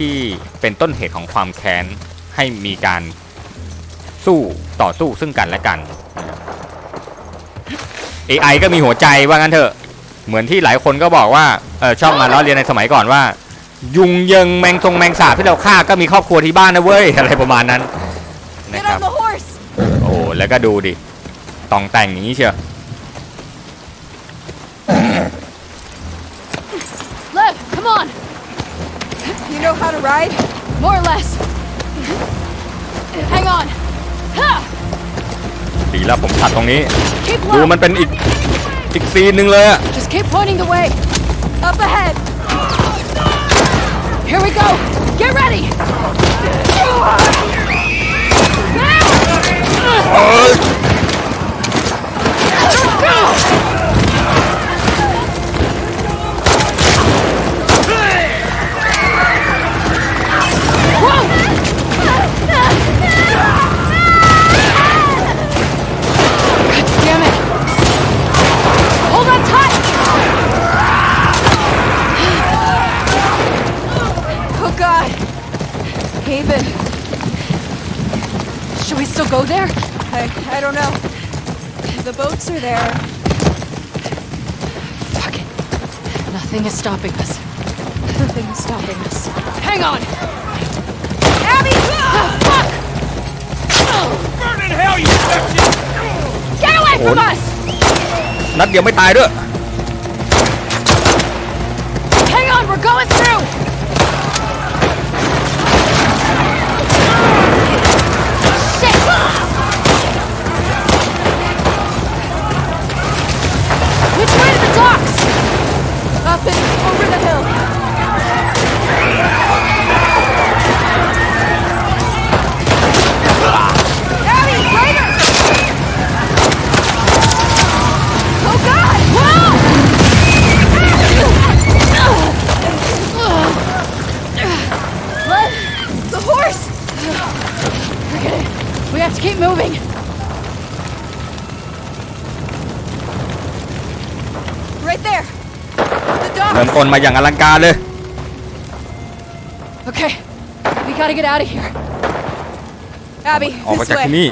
ที่เป็นต้นเหตุของความแค้นให้มีการสู้ต่อสู้ซึ่งกันและกันนะครับ AI ก็มีหัวใจว่างั้นเถอะ เหมือนที่หลายคนก็บอกว่าเออชอบมาล้อเลียนในสมัยก่อนว่า ยุงเยิงแมงทรงแมงสาบที่เราฆ่าก็มีครอบครัวที่บ้านนะเว้ย อะไรประมาณนั้นนะ Get ครับ on the horse! โอ้แล้วก็ดูดิตองแต่งอย่างนี้เชียว You know how to ride? More or less. Hang on. Ha! ดีแล้วผมขัดตรงนี้ Keep ดู low. มันเป็นอีกอีกซีนหนึ่งเลยอะ Just keep pointing the way. Up ahead! Here we go. Get ready. เอ้ย Damn Haven. Should we still go there? I, I don't know. The boats are there. Fuck it. Nothing is stopping us. Nothing's stopping us. Hang on. Abby! fuck! Burn in hell, you section! Get away from Ủa? us! นัดเดียวไม่ตายด้วย Hang on, we're going Let's. นมาอย่างอลังการเลย Okay, we gotta get out of here. Abby, ออกมา this จาก way. ที่นี่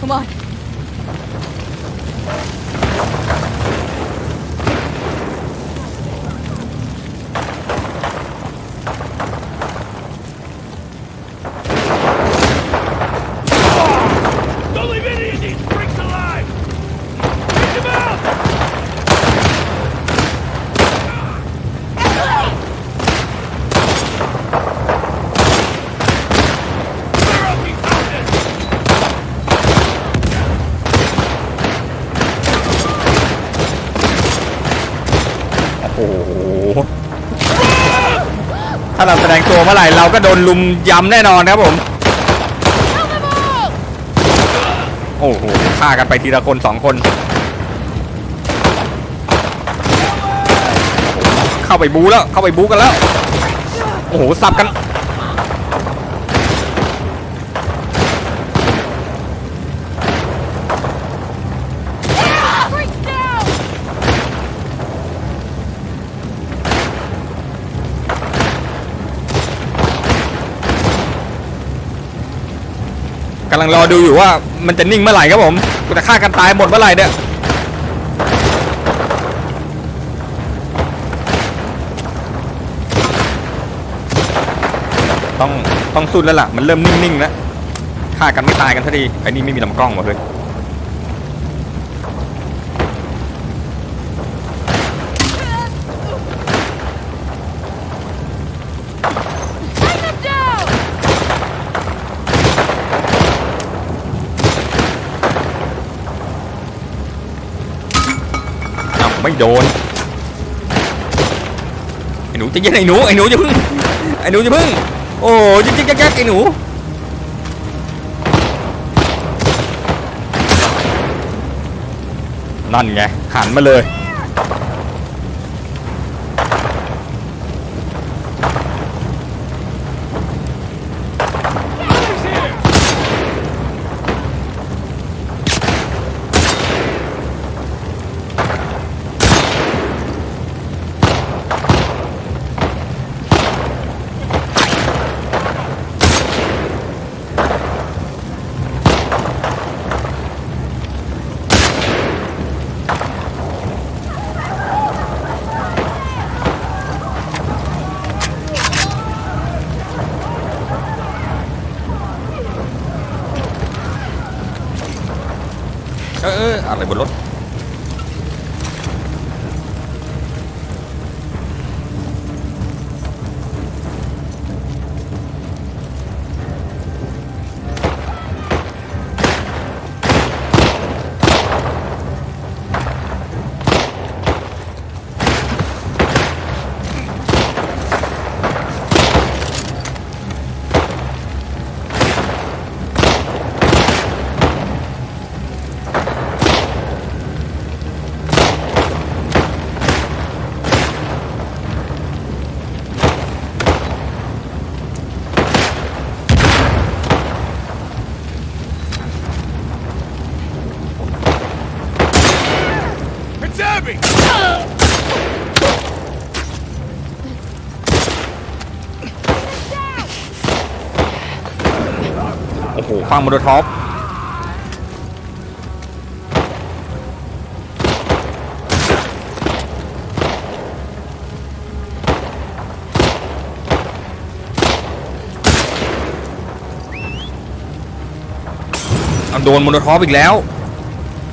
Come on. โอ้โหถ้าเราแสดงตัวเมื่อไหร่เราก็โดนลุมยำแน่นอนครับผม โอ้โหฆ่ากันไปทีละคนสองคน เข้าไปบูแล้วเข้าไปบูกันแล้ว โอ้โหสับกัน อดูอยู่ว่ามันจะนิ่งเมื่อไหร่ครับผมกูจะฆ่ากันตายหมดเมื่อไหร่เนี่ยต้องต้องสุดแล้วล่ะ มันเริ่มนิ่งๆแล้วฆ่ากันไม่ตายกันทันทีไอ้นี่ไม่มีลำกล้องว่ะเฮ้ย โดนไอ้หนูจะเย็นไอ้หนูไอ้หนูจะพึ่งไอ้หนูจะพึ่งโอ้ยิกยิกยักยักไอ้หนูนั่นไงหันมาเลย ออเอออะไรบนรถ ฟังโมโดท็อปโดนโมโดท็อปอีกแล้ว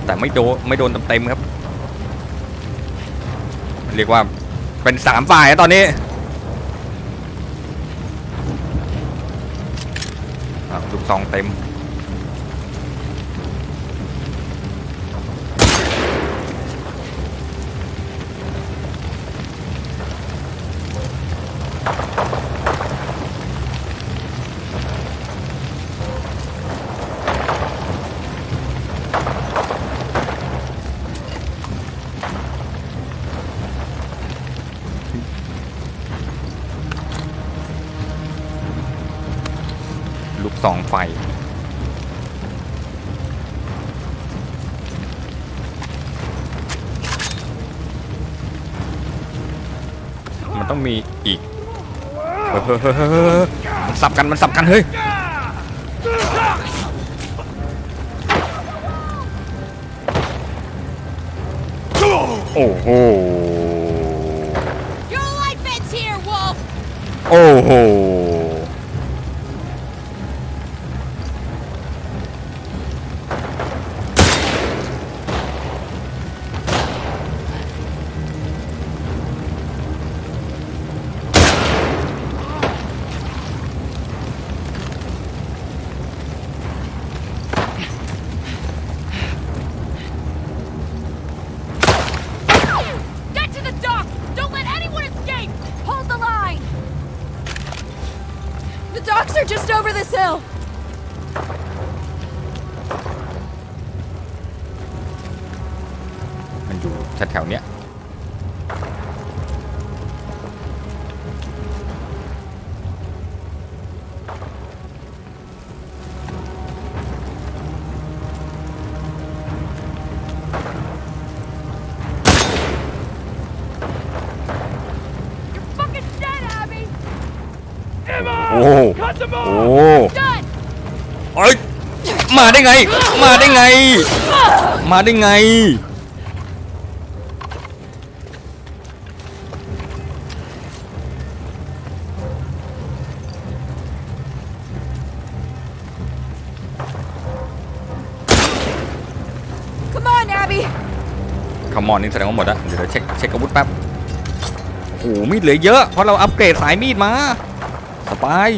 แต่ไม่โดนไม่โดนเต็มๆครับ เรียกว่าเป็นสามฝ่ายตอนนี้ลูกซองเต็ม ลูกซองไฟ มันต้องมีอีกเฮ้ยเฮ้ยเฮ้ยเฮ้ยเฮ้ยมันสับกันมันสับกันเฮ้ยโอ้โห Your life ends here, Wolf! โอ้โห โห Cut them โอ้ off! Done! เอ้ยมาได้ไง มาได้ไง มาได้ไง Come on, Abby. คอมมอนนี่แสดงว่าหมดอะเดี๋ยวเราเช็คเช็คอาวุธแป๊บโอ้โหมีดเหลือเยอะ เพราะเราอัปเกรดสายมีดมา สบาย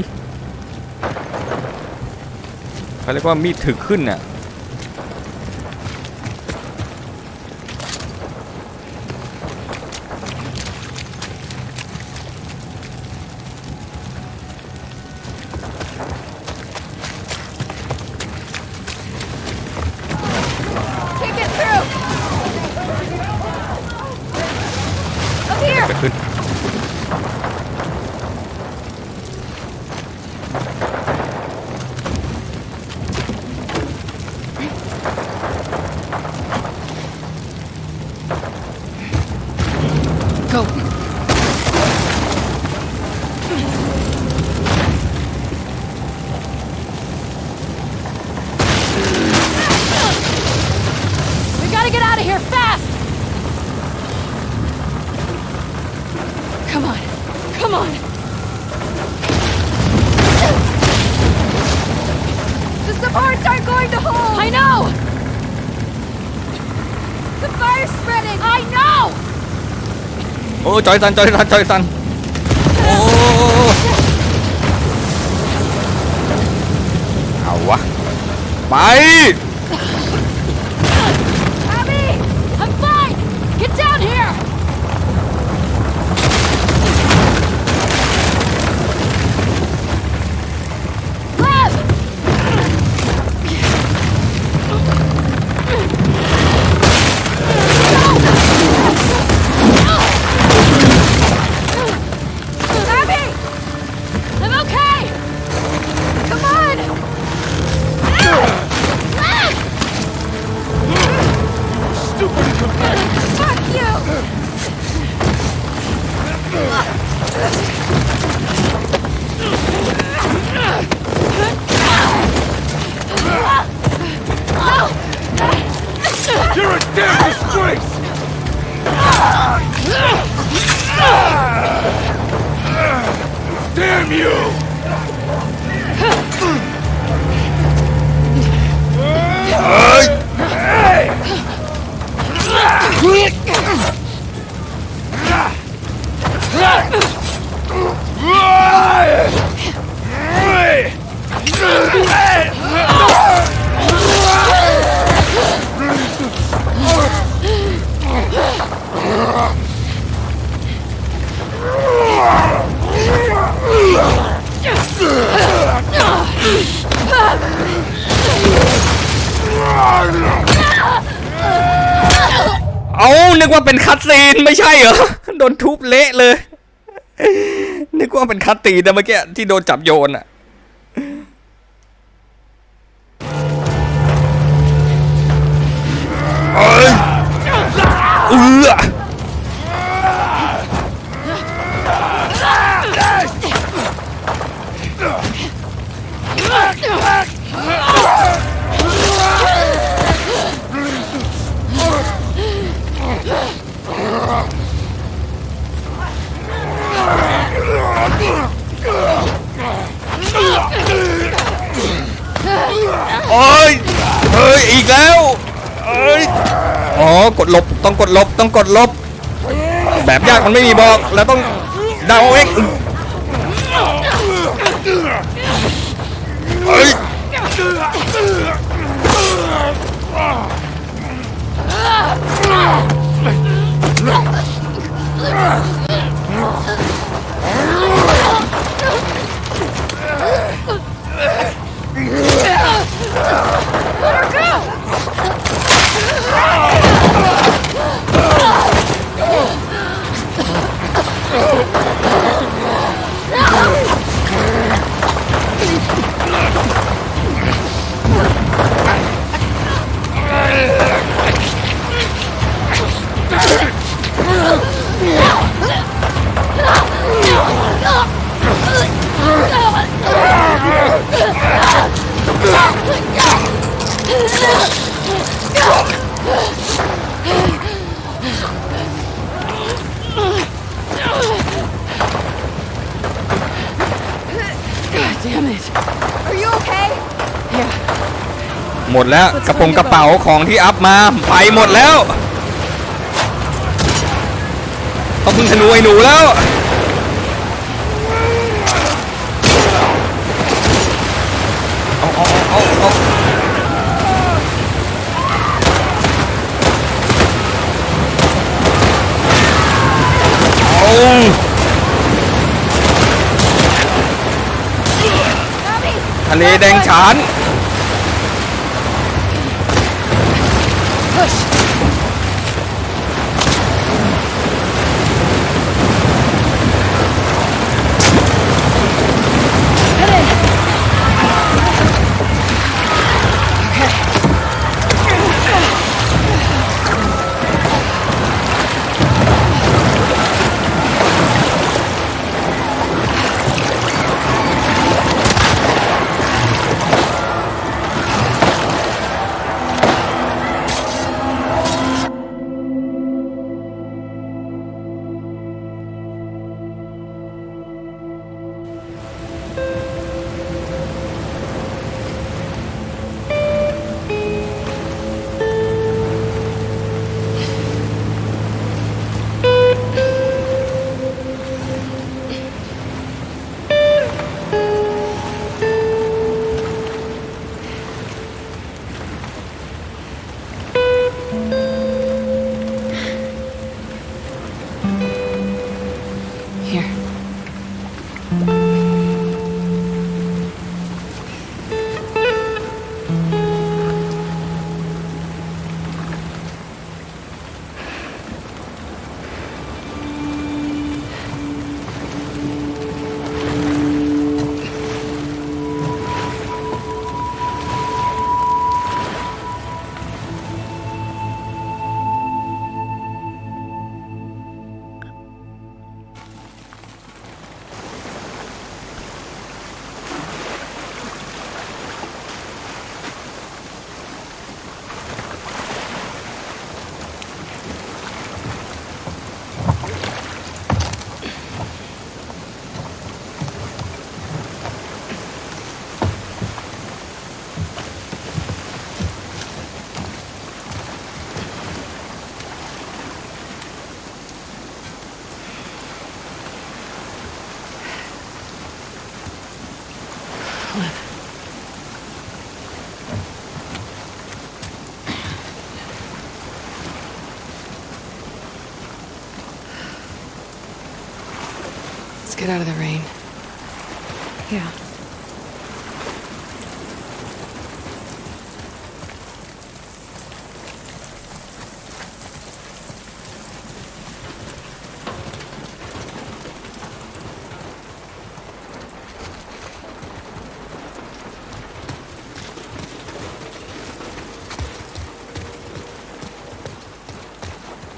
เขาเรียกว่ามีดถึกขึ้นน่ะ Go. จอยสันจอยสันจอยสันโอ้เอาวะไป เอานึกว่าเป็นคัตซีนไม่ใช่เหรอ โดนทุบเละเลย นึกว่าเป็นคัตตีนนะเมื่อกี้ที่โดนจับโยนอะเอ้ย กดลบต้องกดลบต้องกดลบ แบบยากมันไม่มีบอกแล้วต้องเดาเอาเองเฮ้ย หมดแล้วกระโปรงกระเป๋าของที่อัพมาไปหมดแล้วต้องพึ่งธนูไอ้หนูแล้ว เอาเอาเอาเอาเอา ทะเลแดงฉาน get out of the rain. Yeah. –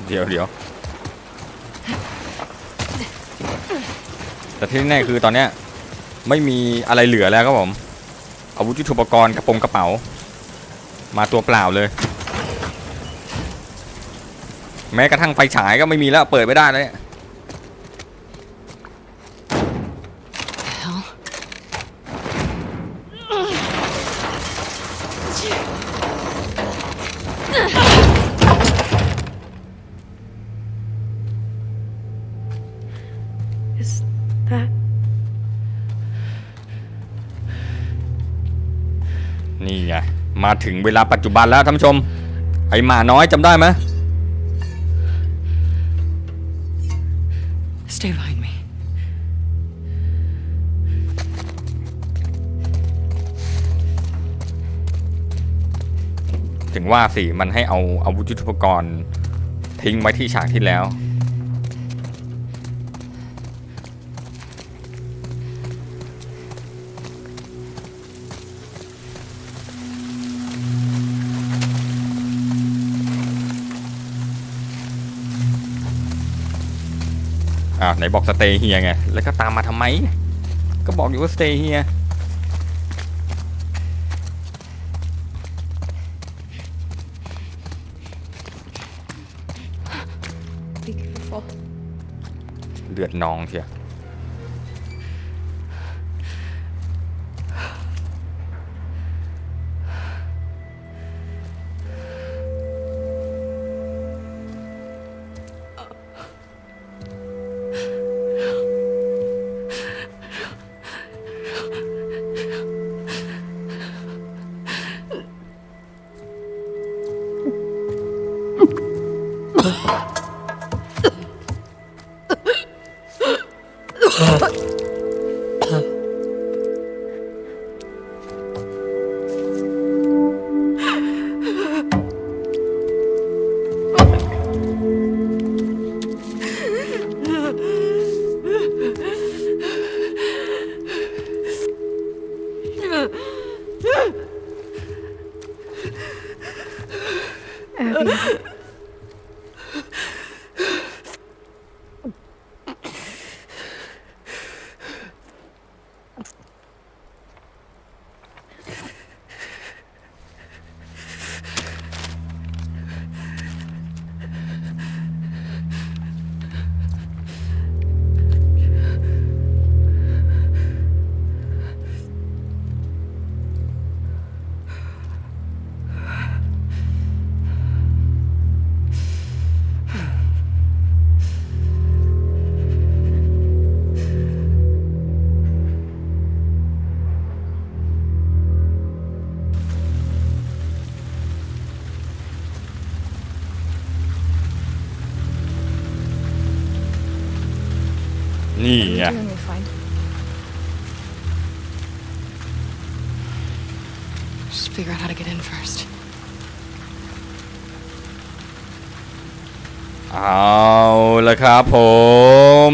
เดี๋ แต่ที่แน่คือตอนเนี้ยไม่มีอะไรเหลือแล้วครับผมอาวุธยุทโธปกรณ์กระโปรงกระเป๋า มาตัวเปล่าเลย แม้กระทั่งไฟฉายก็ไม่มีแล้วเปิดไม่ได้เลย นี่ไงมาถึงเวลาปัจจุบันแล้วท่านผู้ชม ไอหมาน้อยจำได้ไหม Stay behind me. ถึงว่าสิ มันให้เอาอาวุธยุทโธปกรณ์ทิ้งไว้ที่ฉากที่แล้ว อ่าไหนบอกสเตย์เฮียไง แล้วก็ตามมาทำไม ก็บอกอยู่ว่าสเตย์เฮีย Be careful. เลือดนองเชียว あっ。 นี่ไง Doing me fine. Just figure out how to get in first. เอาละครับผม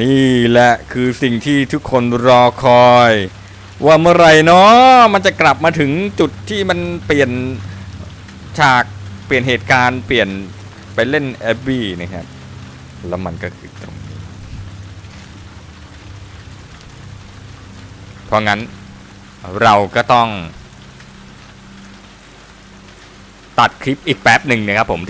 นี่แหละคือสิ่งที่ทุกคนรอคอย ว่าเมื่อไหร่เนาะมันจะกลับมาถึงจุดที่มันเปลี่ยนฉากเปลี่ยนเหตุการณ์เปลี่ยนไปเล่นแอบบี้นะครับ แล้วมันก็คือตรงนี้ เพราะงั้นเราก็ต้อง ตัดคลิปอีกแป๊บหนึ่งนะครับผม